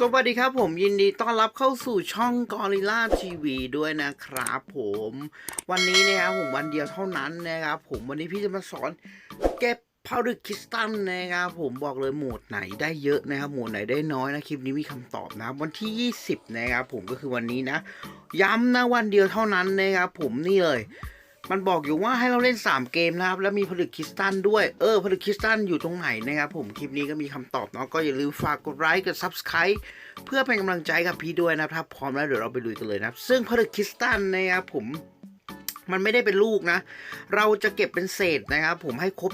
สวัสดีครับผมยินดีต้อนรับเข้าสู่ช่องกอริล่าทีวีด้วยนะครับผมวันนี้นะครับผมวันเดียวเท่านั้นนะครับผมวันนี้พี่จะมาสอนเก็บพาวเดอร์คริสตัลนะครับผมบอกเลยโหมดไหนได้เยอะนะครับโหมดไหนได้น้อยนะคลิปนี้มีคำตอบนะวันที่ 20 นะครับผมก็คือวันนี้นะ ย้ำนะวันเดียวเท่านั้นนะครับผมนี่เลย มันบอกอยู่ว่าให้เราเล่น 3 เกมนะครับ แล้วมีผลึกคริสตัลด้วย เออ ผลึกคริสตัลอยู่ตรงไหนนะครับผม คลิปนี้ก็มีคำตอบเนาะ ก็อย่าลืมฝากกดไลค์ กด Subscribe เพื่อเป็นกำลังใจกับพี่ด้วยนะครับ พร้อมแล้วเดี๋ยวเราไปลุยกันเลยนะครับซึ่งผลึกคริสตัลนะครับผม มันไม่ได้เป็นลูกนะ เราจะเก็บเป็นเศษนะครับผมให้ครบ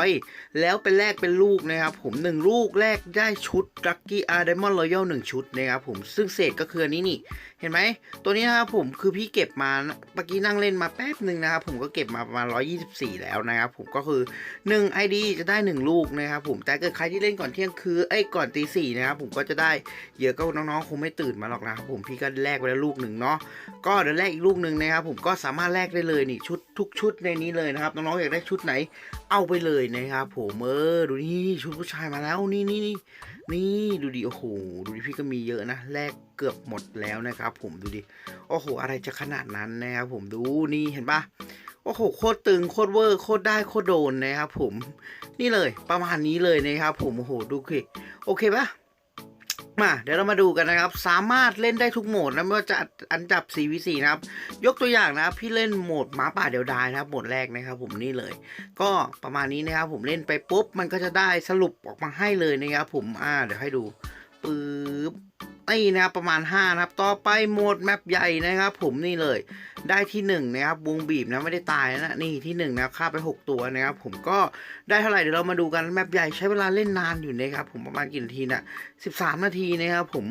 100 แล้วเป็นแลกเป็นลูกนะครับผม 1 ลูกแลกได้ชุด Lucky a r d i a m o n d Royal 1ชุดนะครับผม ซึ่งเศษก็คืออันนี้นี่ เห็นไหม ตัวนี้นะครับผมคือพี่เก็บมาเมื่อกี้นั่งเล่นมาแป๊บหนึ่งนะครับผมก็เก็บมาประมาณ 124 แล้วนะครับผมก็คือ 1 ID จะได้ 1 ลูกนะครับผม แต่เกิดใครที่เล่นก่อนเที่ยงคืนไอ้ยก่อนตีสี่นะครับผมก็จะได้เยอะก็น้องๆคงไม่ตื่นมาหรอกนะครับผมพี่ก็แลกไปแล้วลูกหนึ่งเนาะ ก็เดี๋ยวแลกอีกลูกหนึ่งนะครับผมก็สามารถแลกได้เลยนี่ชุดทุกชุดในนี้เลยนะครับน้องๆอยากได้ชุดไหน เอาไปเลยนะครับผมเออดูนี่ชุดผู้ชายมาแล้วนี่นี่นี่นี่ดูดิโอ้โหดูดิพี่ก็มีเยอะนะแลกเกือบหมดแล้วนะครับ ผมดูดิโอ้โห อะไรจะขนาดนั้นนะครับผมดูนี่เห็นปะโอ้โหโคตรตึงโคตรเวอร์โคตรได้โคตรโดนนะครับผมนี่เลยประมาณนี้เลยนะครับผมโอ้โหดูสิโอเคปะ มาเดี๋ยวเรามาดูกันนะครับ สามารถเล่นได้ทุกโหมดนะไม่ว่าจะอันดับ 4v4 นะครับ ยกตัวอย่างนะครับพี่เล่นโหมดหมาป่าเดียวดายนะครับโหมดแรกนะครับผมนี่เลย ก็ประมาณนี้นะครับผมเล่นไปปุ๊บมันก็จะได้สรุปออกมาให้เลยนะครับผมอ่าเดี๋ยวให้ดูปึ๊บ นี่นะครับประมาณ 5 นะครับ ต่อไปโหมดแมปใหญ่นะครับ ผมนี่เลยได้ที่1นะครับวงบีบนะไม่ได้ตายนะนี่ที่1นะครับฆ่าไป 6 ตัวนะครับผมก็ได้เท่าไหร่เดี๋ยวเรามาดูกันแมปใหญ่ใช้เวลาเล่นนานอยู่นะครับผมประมาณกี่นาทีนะ13 นาทีนะครับผม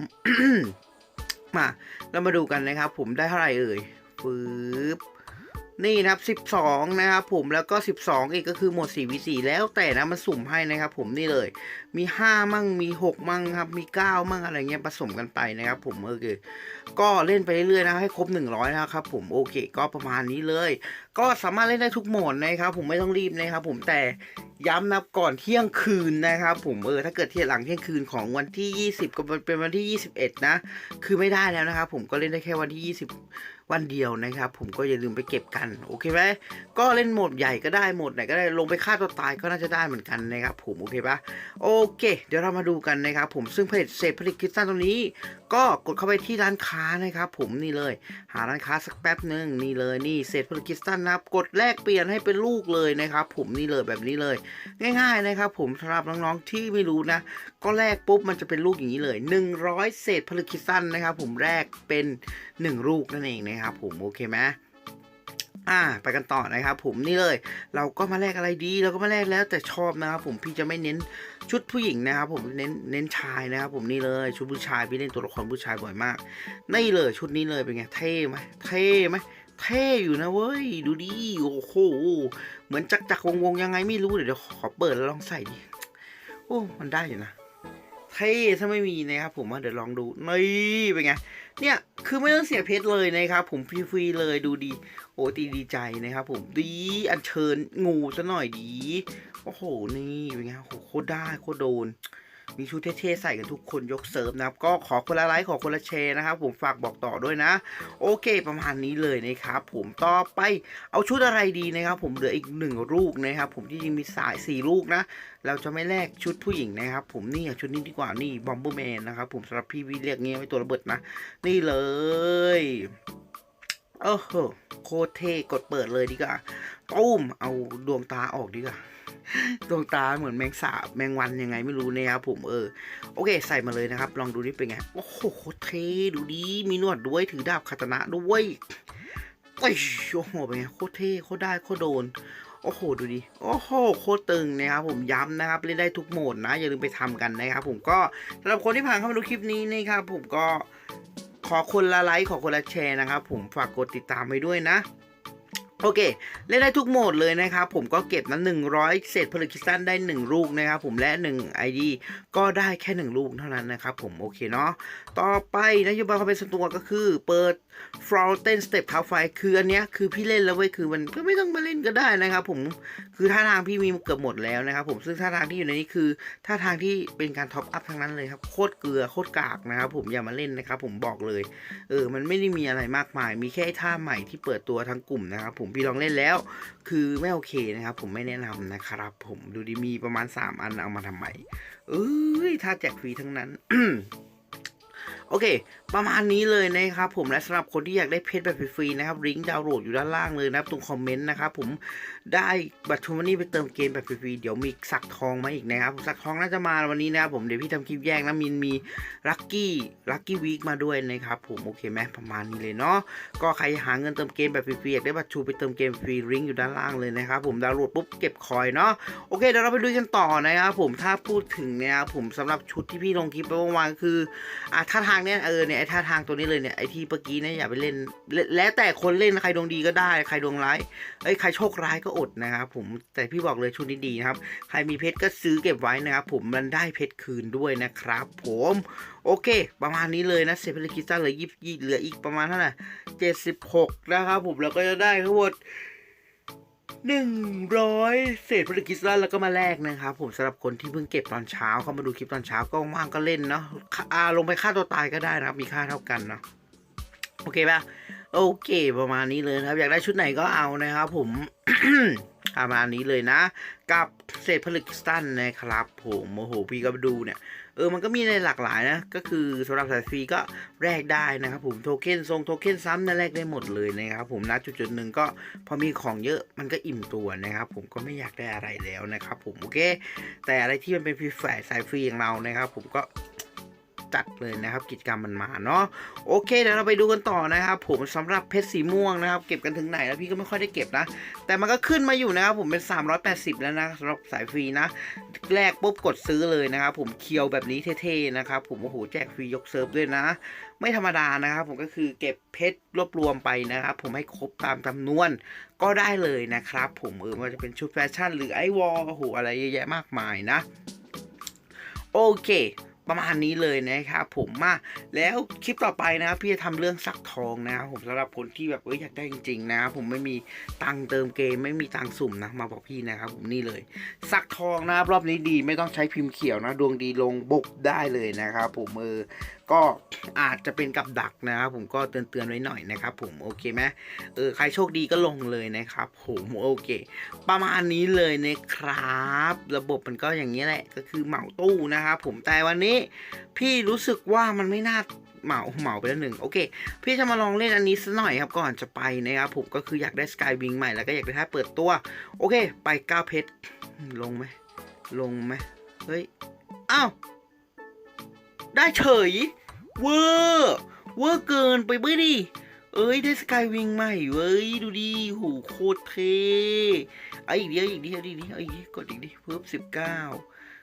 มาเรามาดูกันนะครับ ผมได้เท่าไหร่เอ่ยปึ๊บ นี่นะครับ12 นะครับผมแล้วก็ 12อีกก็คือหมด 4v4 แล้วแต่นะมันสุ่มให้นะครับผมนี่เลย มี 5 มั่งมี 6 มั่งครับมี 9 มั่งอะไรเงี้ยผสมกันไปนะครับผมโอเคก็เล่นไปเรื่อยๆนะให้ครบ 100 นะครับผมโอเค ก็ประมาณนี้เลย ก็สามารถเล่นได้ทุกโหมดนะครับผมไม่ต้องรีบนะครับผมแต่ย้ำนะก่อนเที่ยงคืนนะครับผมเออถ้าเกิดเที่ยงหลังเที่ยงคืนของวันที่ 20 ก็เป็นวันที่ 21 นะ คือไม่ได้แล้วนะครับผมก็เล่นได้แค่วันที่ 20วันเดียวนะครับ ผมก็อย่าลืมไปเก็บกันโอเคไหมก็เล่นโหมดใหญ่ก็ได้โหมดไหนก็ได้ลงไปฆ่าตัวตายก็น่าจะได้เหมือนกันนะครับผมโอเคปะโอเค เดี๋ยวเรามาดูกันนะครับผมซึ่งผลิตเศษผลิตคริสตัลตรงนี้ ก็กดเข้าไปที่ร้านค้านะครับผมนี่เลย หาร้านค้าสักแป๊บหนึ่งนี่เลยนี่เศษผลิตคริสตัลนะครับกดแลกเปลี่ยนให้เป็นลูกเลยนะครับผมนี่เลยแบบนี้เลย ง่ายๆนะครับผมสำหรับน้องๆที่ไม่รู้นะ ก็แลกปุ๊บมันจะเป็นลูกอย่างนี้เลย 100 เศษผลึกคริสตัลนะครับผมแลกเป็น 1 ลูกนั่นเองนะครับผมโอเคไหมอ่าไปกันต่อนะครับผมนี่เลย เราก็มาแลกอะไรดี เราก็มาแลกแล้วแต่ชอบนะครับผมพี่จะไม่เน้นชุดผู้หญิงนะครับผมเน้นเน้นชายนะครับผมนี่เลยชุดผู้ชายพี่เล่นตัวละครผู้ชายบ่อยมากนี่เลยชุดนี้เลยเป็นไงเท่ไหมเท่ไหมเท่อยู่นะเว้ยดูดิโอ้โหเหมือนจักจักวงวงยังไงไม่รู้เดี๋ยวเดี๋ยวขอเปิดแล้วลองใส่ดิโอ้มันได้อยู่นะเท่ถ้าไม่มีนะครับผมว่าเดี๋ยวลองดูนี่เป็นไงเนี่ย คือไม่ต้องเสียเพชรเลยนะครับ ผมฟรีๆเลยดูดี โอ้ตีดีใจนะครับผมดีอันเชิญงูซะหน่อยดี โอ้โห นี่เป็นไงโหโคตรได้โคตรโดน มีชุดเท่ๆใส่กันทุกคนยกเซิร์ฟนะครับ ก็ขอคนละไลค์ขอคนละแชร์นะครับ ผมฝากบอกต่อด้วยนะ โอเคประมาณนี้เลยนะครับ ผมต่อไปเอาชุดอะไรดีนะครับ ผมเหลืออีกหนึ่งลูกนะครับ ผมที่จริงมีสายสี่ลูกนะ เราจะไม่แลกชุดผู้หญิงนะครับ ผมนี่ชุดนี้ดีกว่านี่บอมเบอร์แมนนะครับ ผมสำหรับพี่วิเรียกเงี้ยไว้ตัวระเบิดนะ นี่เลย โอ้โหโคตรเท่กดเปิดเลยดีกว่าตุ้มเอาดวงตาออกดีกว่าดวงตาเหมือนแมงสาบแมงวันยังไงไม่รู้นะครับผมเออโอเค ใส่มาเลยนะครับ ลองดูนี่เป็นไง โอ้โหโคตรเท่ดูดีมีหนวดด้วยถือดาบคาตนะด้วยโอ้ยโอ้โหเป็นไงโคตรเท่โคตรได้โคตรโดนโอ้โหดูดิ โอ้โหโคตรตึงนะครับผมย้ำนะครับเล่นได้ทุกโหมดนะ อย่าลืมไปทำกันนะครับผมก็สำหรับคนที่ผ่านเข้ามาดูคลิปนี้นะครับผมก็ ขอคนละไลค์ขอคนละแชร์นะครับ ผมฝากกดติดตามไว้ด้วยนะโอเค เล่นได้ทุกโหมดเลยนะครับ ผมก็เก็บนั้น100 เศษผลึกคริสตัลได้ 1 ลูกนะครับ ผมและ 1 ID ก็ได้แค่ 1 ลูกเท่านั้นนะครับ ผมโอเคเนาะต่อไปนโยบายความเป็นส่วนตัวก็คือ เปิด f r o t e n Step ท้าไฟคืออันเนี้ยคือพี่เล่นแล้วเว้ยคือมันก็ไม่ต้องมาเล่นก็ได้นะครับ ผมคือท่าทางพี่มีเกือบหมดแล้วนะครับ ผมซึ่งท่าทางที่อยู่ในนี้คือท่าทางที่เป็นการท็อปอัพทั้งนั้นเลยครับโคตรเกลือโคตรกากนะครับ ผมอย่ามาเล่นนะครับ ผมบอกเลย เออ มันไม่ได้มีอะไรมากมาย มีแค่ท่าใหม่ที่เปิดตัวทั้งกลุ่มนะครับ ผมพี่ลองเล่นแล้ว คือไม่โอเคนะครับ ผมไม่แนะนำนะครับ ผมดูดีมีประมาณ 3 อันเอามาทำไมเอ้ยท่าแจกฟรีทั้งนั้น โอเค ประมาณนี้เลยนะครับผมและสำหรับคนที่อยากได้เพชรแบบฟรีๆนะครับลิงก์ดาวน์โหลดอยู่ด้านล่างเลยนะครับตรงคอมเมนต์นะครับผม ได้บัตรทูมันนี่ไปเติมเกมแบบฟรีๆเดี๋ยวมีสักทองมาอีกนะครับสักทองน่าจะมาวันนี้นะครับผมเดี๋ยวพี่ทำคลิปแยกนะมินมีลัคกี้ลัคกี้วีคมาด้วยนะครับผมโอเคไหมประมาณนี้เลยเนาะก็ใครหาเงินเติมเกมแบบฟรีๆอยากได้บัตรทูไปเติมเกมฟรีลิงก์อยู่ด้านล่างเลยนะครับผมดาวน์โหลดปุ๊บเก็บคอยเนาะโอเคเดี๋ยวเราไปดูกันต่อนะครับผมถ้าพูดถึงเนี่ยครับผมสำหรับชุดที่พี่ลงคลิปไปเมื่อวานคืออะท่าทางเนี่ยเออเนี่ยไอ้ท่าทางตัวนี้เลยเนี่ยไอ้ที่เมื่อกี้เนี่ยอย่าไปเล่น และแล้วแต่คนเล่นใครดวงดีก็ได้ใครดวงร้ายเอ้ยใครโชคร้ายก็อดนะครับผมแต่พี่บอกเลยชุดนี้ดีนะครับ ใครมีเพชรก็ซื้อเก็บไว้นะครับผมมันได้เพชรคืนด้วยนะครับ ผมโอเค ประมาณนี้เลยนะเซฟเลคิสตันเหลือยี่สิบเหลืออีกประมาณเท่าไหร่เจ็ดสิบหกนะครับผมแล้วก็จะได้ทั้งหมดหนึ่งร้อยเศษพลิกิสตันแล้วก็มาแลกนะครับผมสำหรับคนที่เพิ่งเก็บตอนเช้าเข้ามาดูคลิปตอนเช้าก็ว่างก็เล่นเนาะอาลงไปฆ่าตัวตายก็ได้นะครับมีค่าเท่ากันเนาะโอเคป่ะ โอเค ประมาณนี้เลยครับ อยากได้ชุดไหนก็เอานะครับผม ประมาณนี้เลยนะ กับเศษผลึกสตัลนะครับผมโอ้โหพี่ก็ดูเนี่ยเออ มันก็มีในหลากหลายนะ ก็คือสำหรับสายฟรีก็แลกได้นะครับผม โทเค็นทรงโทเค็นซ้ำนั่นแลกได้หมดเลยนะครับผมนะจุดจุดๆหนึ่งก็พอมีของเยอะมันก็อิ่มตัวนะครับผมก็ไม่อยากได้อะไรแล้วนะครับผม โอเค แต่อะไรที่มันเป็นฟรีแฝดสายฟรีอย่างเรานะครับผมก็ จัดเลยนะครับ กิจกรรมมันมาเนาะโอเคเดี๋ยวเราไปดูกันต่อนะครับ ผมสำหรับเพชรสีม่วงนะครับ เก็บกันถึงไหนแล้วพี่ก็ไม่ค่อยได้เก็บนะ แต่มันก็ขึ้นมาอยู่นะครับผมเป็น 380 แล้วนะสำหรับสายฟรีนะแรกปุ๊บกดซื้อเลยนะครับผมเคียวแบบนี้เท่ๆนะครับผมโอ้โหแจกฟรียกเซิร์ฟด้วยนะ ไม่ธรรมดานะครับ ผมก็คือเก็บเพชรรวบรวมไปนะครับ ผมให้ครบตามจำนวนก็ได้เลยนะครับ ผมเออมันจะเป็นชุดแฟชั่นหรือไอวอลโอ้โหอะไรเยอะแยะมากมายนะ โอเค ประมาณนี้เลยนะครับผมมาแล้วคลิปต่อไปนะครับพี่จะทำเรื่องซักทองนะครับผมสำหรับคนที่แบบเอ้ยอยากได้จริงๆนะครับผมไม่มีตังเติมเกมไม่มีตังสุ่มนะมาบอกพี่นะครับผมนี่เลยซักทองนะครับรอบนี้ดีไม่ต้องใช้พิมพ์เขียวนะ ดวงดีลงบุกได้เลยนะครับผมเออก็อาจจะเป็นกับดักนะครับผมก็เตือนเตือนๆไว้หน่อยนะครับผมโอเคไหมเออใครโชคดีก็ลงเลยนะครับผมโอเค ประมาณนี้เลยนะครับ ระบบมันก็อย่างนี้แหละก็คือเหมาตู้นะครับผมแต่วันนี้พี่รู้สึกว่ามันไม่น่าเหมาเหมาไปแล้วหนึ่งโอเค พี่จะมาลองเล่นอันนี้สักหน่อยครับก่อนจะไปนะครับผมก็คืออยากได้สกายวิงใหม่แล้วก็อยากได้ท่าเปิดตัว โอเค ไปก้าวเพชรลงไหมลงไหมเฮ้ยอ้าว ได้เฉย เวอร์เวอร์เกินไปเบ้ยดิ เอ้ยได้สกายวิงใหม่เว้ยดูดิโหโคตรเท่เอาอีกเดียวอีกเดียวอีกเดียวอีกเดียวกดอีกดิเพิ่มสิบเก้า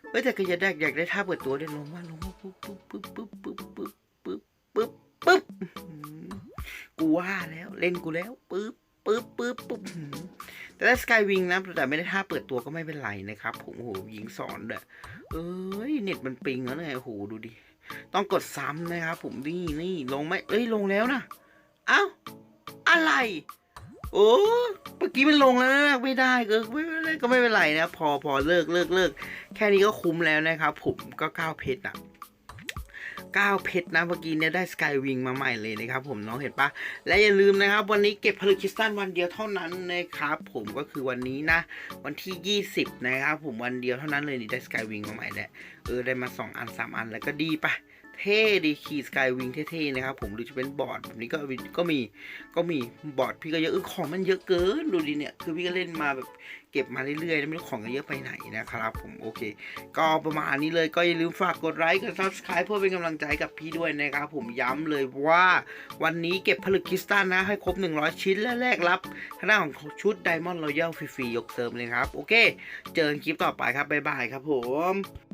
เฮ้ยแต่ก็จะได้อยากได้ท่าเปิดตัวได้ลงว่าลงว่าปุ๊บปุ๊บปุ๊บปุ๊บปุ๊บปุ๊บปุ๊บปุ๊บปุ๊บกูว่าแล้วเล่นกูแล้วปุ๊บปุ๊บปุ๊บปุ๊บแต่ได้สกายวิงนะแต่ไม่ได้ท่าเปิดตัวก็ไม่เป็นไรนะครับ ผมโหยิงสอนเด้อเอ้ย เน็ตมันปิงแล้วเนี่ยโอ้โหดูดิ ต้องกดซ้ำนะครับผมนี่นี่ลงไหมเอ้ยลงแล้วนะเอ้าอะไรโอ้เมื่อกี้มันลงแล้วนะไม่ได้ก็ไม่ไม่ก็ไม่เป็นไรนะพอพอเลิกเลิกเลิกแค่นี้ก็คุ้มแล้วนะครับผมก็ก้าวเพชรอะ ก้าเพชรนะเมื่อกี้เนี่ยได้สกายวิงมาใหม่เลยนะครับผมน้องเห็นปะและอย่าลืมนะครับ วันนี้เก็บผลึกคริสตัลวันเดียวเท่านั้นนะครับผมก็คือวันนี้นะ วันที่ 20 นะครับผมวันเดียวเท่านั้นเลยนี่ได้สกายวิงมาใหม่แหละเออได้มา 2 อัน 3 อันแล้วก็ดีปะ เท่ดีขี่สกายวิงเท่ๆนะครับผมหรือจะเป็นบอร์ดแบบนี้ก็ก็มีก็มีบอร์ดพี่ก็เยอะเออของมันเยอะเกินดูดิเนี่ยคือพี่ก็เล่นมาแบบเก็บมาเรื่อยๆแล้วไม่รู้ของกันเยอะไปไหนนะครับผมโอเค ก็ประมาณนี้เลยก็อย่าลืมฝากกดไลค์กด subscribe เพื่อเป็นกำลังใจกับพี่ด้วยนะครับผมย้ำเลยว่าวันนี้เก็บผลึกคริสตัลนะ ให้ครบ 100 ชิ้นและแลกรับทางด้านของชุด Diamond Royal ฟรีๆยกเซิร์ฟเลยครับ โอเค เจอกันคลิปต่อไปครับ บ๊ายบายครับผม